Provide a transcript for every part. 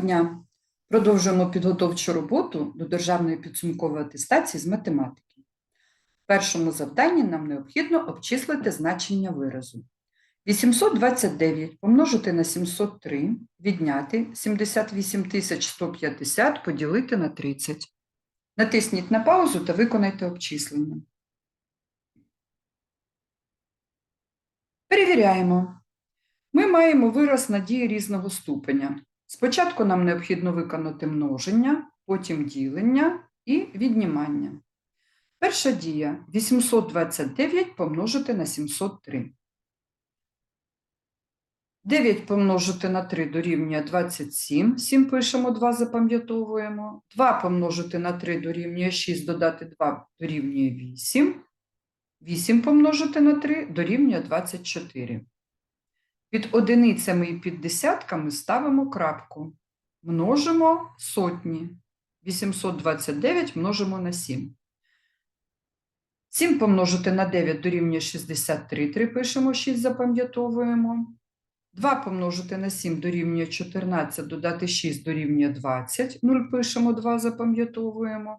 дня! Продовжуємо підготовчу роботу до державної підсумкової атестації з математики. В першому завданні нам необхідно обчислити значення виразу. 829 помножити на 703, відняти 78 150 поділити на 30. Натисніть на паузу та виконайте обчислення. Перевіряємо. Ми маємо вираз надії різного ступеня. Спочатку нам необхідно виконати множення, потім ділення і віднімання. Перша дія 829 помножити на 703. 9 помножити на 3 дорівнює 27, 7 пишемо, 2 запам'ятовуємо. 2 помножити на 3 дорівнює 6, додати 2 дорівнює 8. 8 помножити на 3 дорівнює 24. Під одиницями і під десятками ставимо крапку. Множимо сотні. 829 множимо на 7. 7 помножити на 9 дорівнює 63. 3 пишемо, 6 запам'ятовуємо. 2 помножити на 7 дорівнює 14, додати 6 дорівнює 20. 0 пишемо, 2 запам'ятовуємо.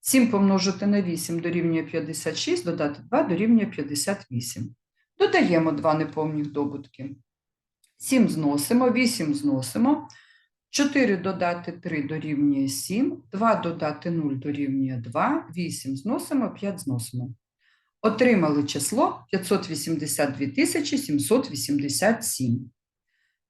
7 помножити на 8 дорівнює 56, додати 2 дорівнює 58. Додаємо два неповних добутки. 7 зносимо, 8 зносимо. 4 додати 3 дорівнює 7, 2 додати 0 дорівнює 2, 8 зносимо, 5 зносимо. Отримали число 582 787.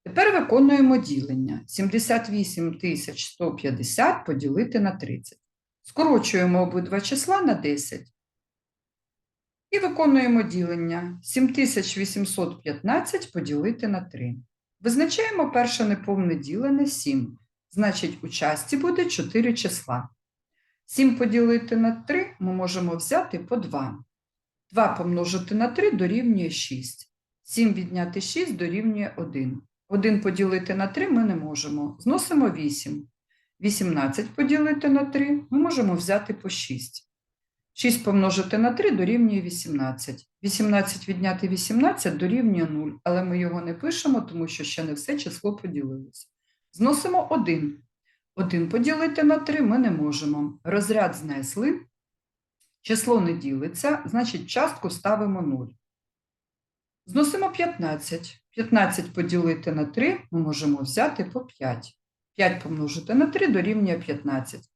Тепер виконуємо ділення. 78 150 поділити на 30. Скорочуємо обидва числа на 10. І виконуємо ділення 7815 поділити на 3. Визначаємо перше неповне ділене 7. Значить, у часті буде 4 числа. 7 поділити на 3 ми можемо взяти по 2. 2 помножити на 3 дорівнює 6. 7 відняти 6 дорівнює 1. 1 поділити на 3 ми не можемо. Зносимо 8. 18 поділити на 3 ми можемо взяти по 6. 6 помножити на 3 дорівнює 18. 18 відняти 18 дорівнює 0, але ми його не пишемо, тому що ще не все число поділилося. Зносимо 1. 1 поділити на 3 ми не можемо. Розряд знесли. Число не ділиться, значить частку ставимо 0. Зносимо 15. 15 поділити на 3 ми можемо взяти по 5. 5 помножити на 3 дорівнює 15.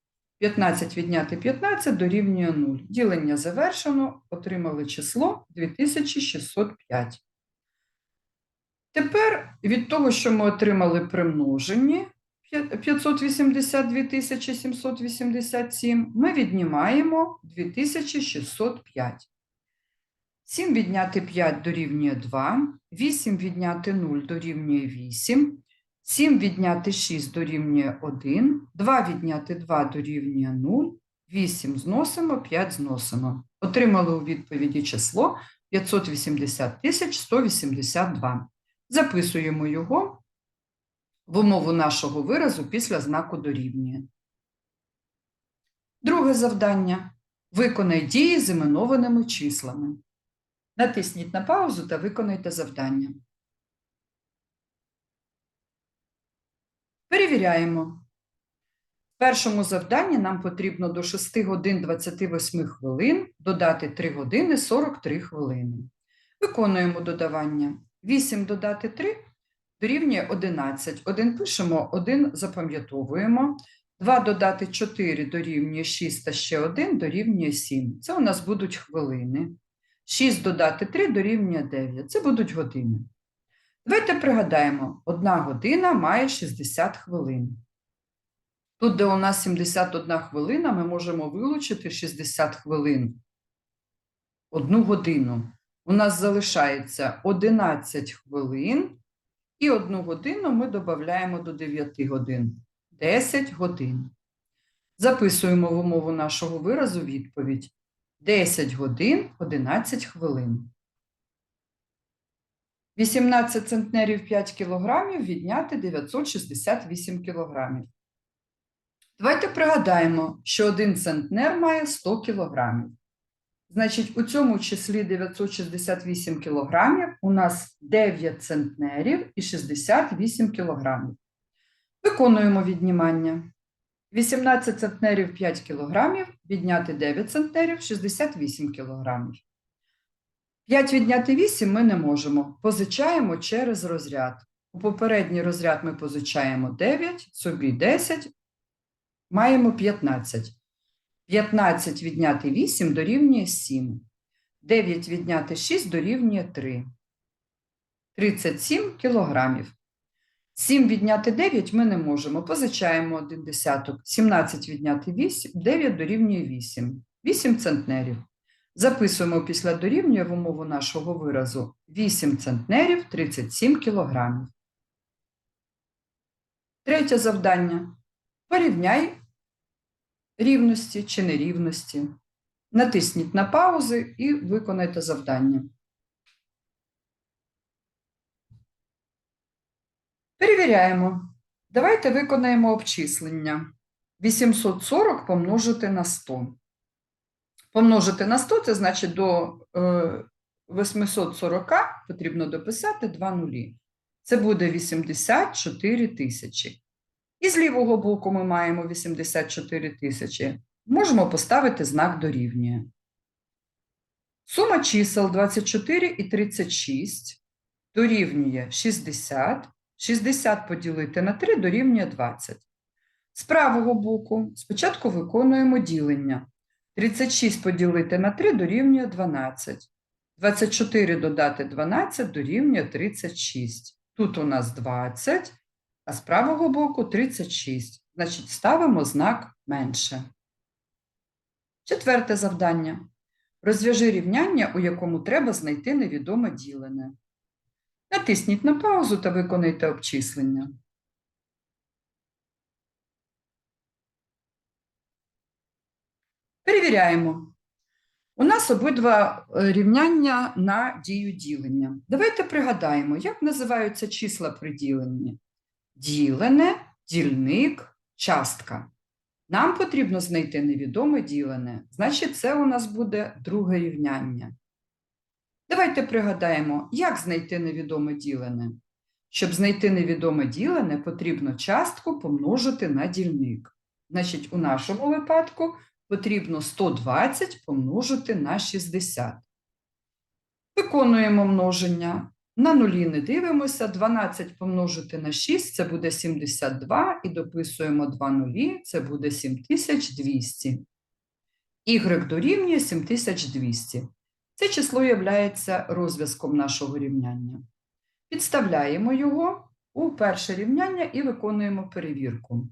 15 відняти 15 дорівнює 0. Ділення завершено, отримали число 2605. Тепер від того, що ми отримали при множенні 582 787, ми віднімаємо 2605. 7 відняти 5 дорівнює 2, 8 відняти 0 дорівнює 8, 7 відняти 6 дорівнює 1, 2 відняти 2 дорівнює 0, 8 зносимо, 5 зносимо. Отримали у відповіді число 580 182. Записуємо його в умову нашого виразу після знаку дорівнює. Друге завдання. Виконай дії з іменованими числами. Натисніть на паузу та виконайте завдання. Перевіряємо. В першому завданні нам потрібно до 6 годин 28 хвилин додати 3 години 43 хвилини. Виконуємо додавання. 8 додати 3 дорівнює 11. 1 пишемо, 1 запам'ятовуємо. 2 додати 4 дорівнює 6 та ще 1 дорівнює 7. Це у нас будуть хвилини. 6 додати 3 дорівнює 9. Це будуть години. Давайте пригадаємо, одна година має 60 хвилин. Тут, де у нас 71 хвилина, ми можемо вилучити 60 хвилин. Одну годину. У нас залишається 11 хвилин, і одну годину ми додаємо до 9 годин. 10 годин. Записуємо в умову нашого виразу відповідь. 10 годин 11 хвилин. 18 центнерів 5 кілограмів відняти 968 кілограмів. Давайте пригадаємо, що 1 центнер має 100 кілограмів. Значить, у цьому числі 968 кілограмів у нас 9 центнерів і 68 кілограмів. Виконуємо віднімання. 18 центнерів 5 кілограмів, відняти 9 центнерів 68 кілограмів. 5 відняти 8 ми не можемо. Позичаємо через розряд. У попередній розряд ми позичаємо 9, собі 10, маємо 15. 15 відняти 8 дорівнює 7. 9 відняти 6 дорівнює 3. 37 кілограмів. 7 відняти 9 ми не можемо. Позичаємо один десяток. 17 відняти 8, 9 дорівнює 8. 8 центнерів. Записуємо після дорівнює в умову нашого виразу 8 центнерів 37 кілограмів. Третє завдання. Порівняй рівності чи нерівності. Натисніть на паузи і виконайте завдання. Перевіряємо. Давайте виконаємо обчислення. 840 помножити на 100. Помножити на 100 це значить до е, 840 потрібно дописати 2 нулі. Це буде 84 тисячі. І з лівого боку ми маємо 84 тисячі. Можемо поставити знак дорівнює. Сума чисел 24 і 36 дорівнює 60. 60 поділити на 3 дорівнює 20. З правого боку спочатку виконуємо ділення. 36 поділити на 3 дорівнює 12. 24 додати 12 дорівнює 36. Тут у нас 20, а з правого боку 36. Значить, ставимо знак менше. Четверте завдання. Розв'яжи рівняння, у якому треба знайти невідоме ділене. Натисніть на паузу та виконайте обчислення. Перевіряємо. У нас обидва е, рівняння на дію ділення. Давайте пригадаємо, як називаються числа при діленні. Ділене, дільник, частка. Нам потрібно знайти невідоме ділене, значить, це у нас буде друге рівняння. Давайте пригадаємо, як знайти невідоме ділене. Щоб знайти невідоме ділене, потрібно частку помножити на дільник. Значить, у нашому випадку потрібно 120 помножити на 60. Виконуємо множення. На нулі не дивимося. 12 помножити на 6 це буде 72, і дописуємо 2 нулі, це буде 7200. Y дорівнює 7200. Це число є розв'язком нашого рівняння. Підставляємо його у перше рівняння і виконуємо перевірку.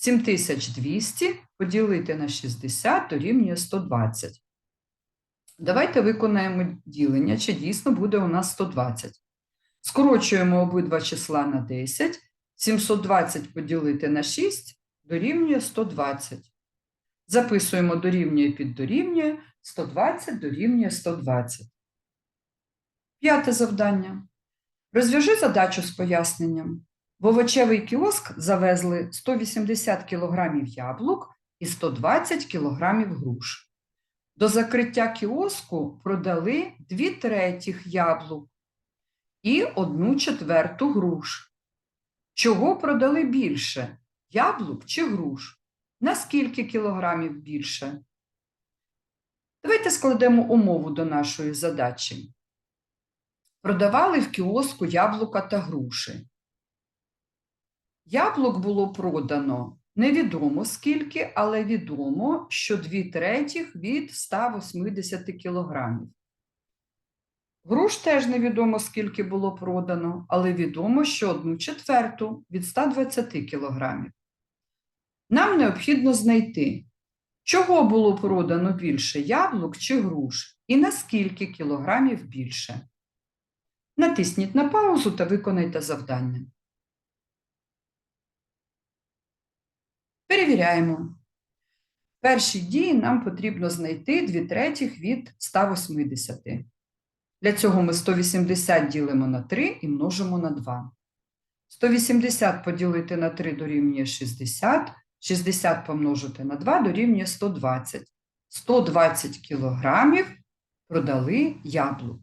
7200 поділити на 60 дорівнює 120. Давайте виконаємо ділення, чи дійсно буде у нас 120. Скорочуємо обидва числа на 10. 720 поділити на 6 дорівнює 120. Записуємо дорівнює під дорівнює, 120 дорівнює 120. П'яте завдання. Розв'яжи задачу з поясненням. В овочевий кіоск завезли 180 кг яблук і 120 кг груш. До закриття кіоску продали 2 третіх яблук і 1 четверту груш. Чого продали більше? Яблук чи груш? На скільки кілограмів більше? Давайте складемо умову до нашої задачі. Продавали в кіоску яблука та груші. Яблук було продано невідомо скільки, але відомо, що 2 третіх від 180 кілограмів. Груш теж невідомо скільки було продано, але відомо, що 1 четверту від 120 кілограмів. Нам необхідно знайти, чого було продано більше яблук чи груш, і на скільки кілограмів більше. Натисніть на паузу та виконайте завдання. Перевіряємо. Перші дії нам потрібно знайти 2 третіх від 180. Для цього ми 180 ділимо на 3 і множимо на 2. 180 поділити на 3 дорівнює 60, 60 помножити на 2 дорівнює 120. 120 кілограмів продали яблук.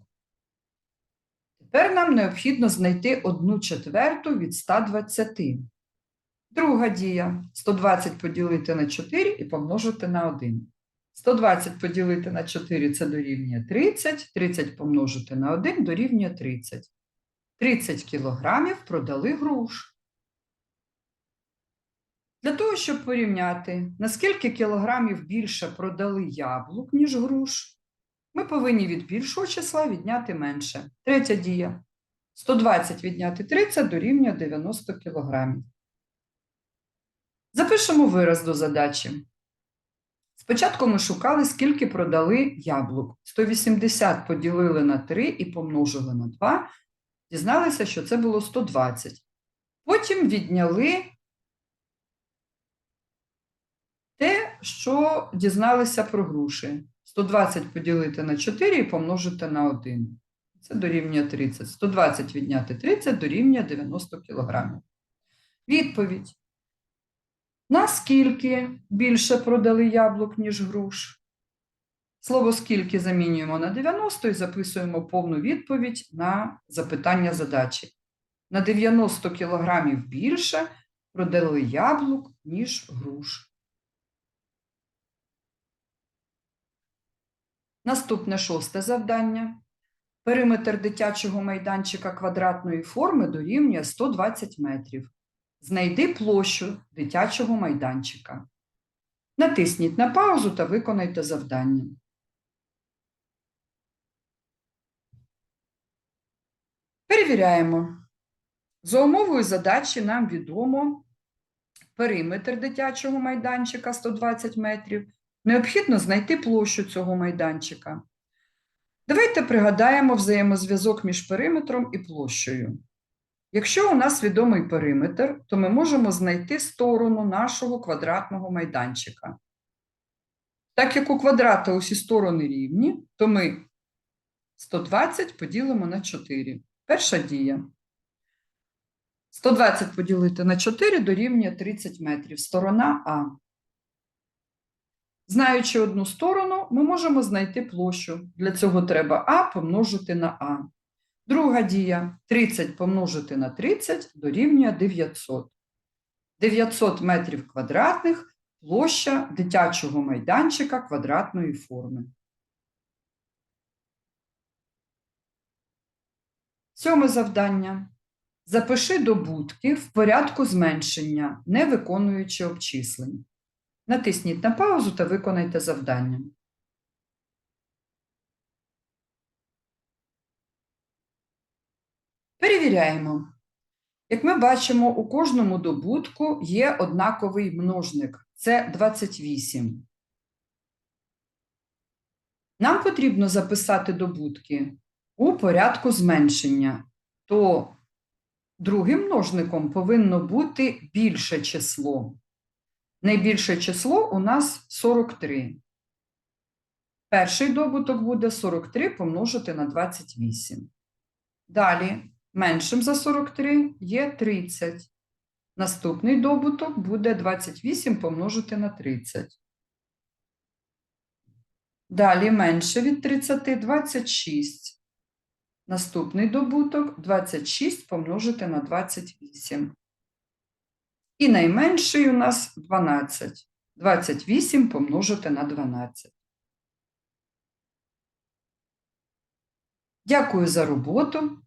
Тепер нам необхідно знайти 1 четверту від 120. Друга дія 120 поділити на 4 і помножити на 1. 120 поділити на 4 це дорівнює 30, 30 помножити на 1 дорівнює 30. 30 кілограмів продали груш. Для того, щоб порівняти, наскільки кілограмів більше продали яблук, ніж груш, ми повинні від більшого числа відняти менше. Третя дія. 120 відняти 30 дорівнює 90 кілограмів. Запишемо вираз до задачі. Спочатку ми шукали, скільки продали яблук. 180 поділили на 3 і помножили на 2. Дізналися, що це було 120. Потім відняли те, що дізналися про груші. 120 поділити на 4 і помножити на 1. Це дорівнює 30. 120 відняти 30 дорівнює 90 кг. Відповідь. Наскільки більше продали яблук, ніж груш? Слово скільки замінюємо на 90 і записуємо повну відповідь на запитання задачі. На 90 кілограмів більше продали яблук, ніж груш. Наступне шосте завдання. Периметр дитячого майданчика квадратної форми дорівнює 120 метрів. Знайди площу дитячого майданчика. Натисніть на паузу та виконайте завдання. Перевіряємо. За умовою задачі нам відомо периметр дитячого майданчика 120 метрів. Необхідно знайти площу цього майданчика. Давайте пригадаємо взаємозв'язок між периметром і площею. Якщо у нас відомий периметр, то ми можемо знайти сторону нашого квадратного майданчика. Так як у квадрата усі сторони рівні, то ми 120 поділимо на 4. Перша дія. 120 поділити на 4 дорівнює 30 метрів. Сторона А. Знаючи одну сторону, ми можемо знайти площу. Для цього треба А помножити на А. Друга дія 30 помножити на 30 дорівнює 900. 900 метрів квадратних площа дитячого майданчика квадратної форми. Сьоме завдання. Запиши добутки в порядку зменшення, не виконуючи обчислень. Натисніть на паузу та виконайте завдання. Перевіряємо. Як ми бачимо, у кожному добутку є однаковий множник це 28. Нам потрібно записати добутки у порядку зменшення, то другим множником повинно бути більше число. Найбільше число у нас 43. Перший добуток буде 43 помножити на 28. Далі меншим за 43 є 30. Наступний добуток буде 28 помножити на 30. Далі менше від 30 26. Наступний добуток 26 помножити на 28. І найменший у нас 12. 28 помножити на 12. Дякую за роботу.